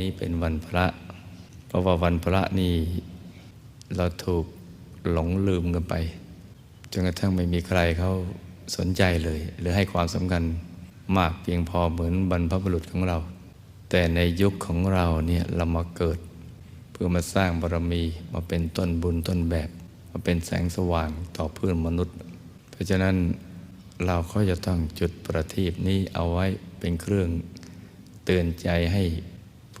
นี้เป็นวันพระ เพราะว่าวันพระนี่เราถูกหลงลืมกันไป จนกระทั่งไม่มีใครเขาสนใจเลย หรือให้ความสำคัญมากเพียงพอเหมือนบรรพบุรุษของเรา แต่ในยุคของเราเนี่ยเรามาเกิด เพื่อมาสร้างบารมีมาเป็นต้นบุญต้นแบบ มาเป็นแสงสว่างต่อเพื่อนมนุษย์ เพราะฉะนั้นเราก็จะต้องจุดประทีปนี้เอาไว้เป็นเครื่องเตือนใจให้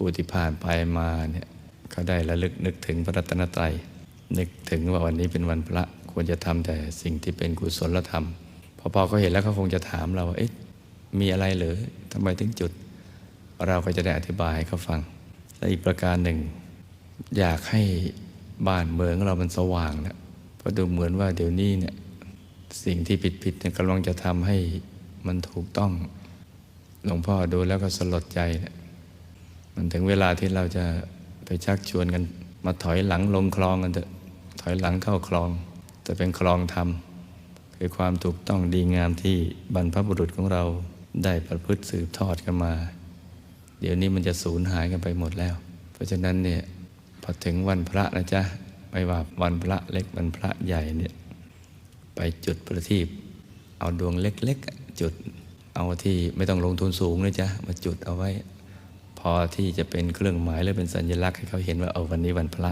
ผู้ที่ผ่านไปมาเนี่ยเขาได้ระลึกนึกถึงพระรัตนตรัยนึกถึงว่าวันนี้เป็นวันพระควรจะทำแต่สิ่งที่เป็นกุศลธรรม พอพอเขาเห็นแล้วเขาคงจะถามเราว่าเอ๊ะมีอะไรเหรือทำไมถึงจุด เราก็จะได้อธิบายให้เขาฟังและอีกประการหนึ่ง อยากให้บ้านเมืองเรามันสว่างนะเพราะดูเหมือนว่าเดี๋ยวนี้เนี่ยสิ่งที่ผิดๆเนี่ยกำลังจะทำให้มันถูกต้อง หลวงพ่อดูแล้วก็สลดใจเนี่ย มันถึงเวลาที่เราจะไปชักชวนกัน มาถอยหลังลงคลองกันเถอะถอยหลังเข้าคลอง แต่เป็นคลองธรรมคือความถูกต้องดีงามที่บรรพบุรุษของเราได้ประพฤติสืบทอดกันมา เดี๋ยวนี้มันจะสูญหายกันไปหมดแล้ว เพราะฉะนั้นเนี่ยพอถึงวันพระนะจ๊ะไม่ว่าวันพระเล็กวันพระใหญ่เนี่ยไปจุดประทีปเอาดวงเล็กๆจุดเอาที่ไม่ต้องลงทุนสูงนะจ๊ะมาจุดเอาไว้ พอที่จะเป็นเครื่องหมายและเป็นสัญลักษณ์ให้เขาเห็นว่าเอาวันนี้วันพระ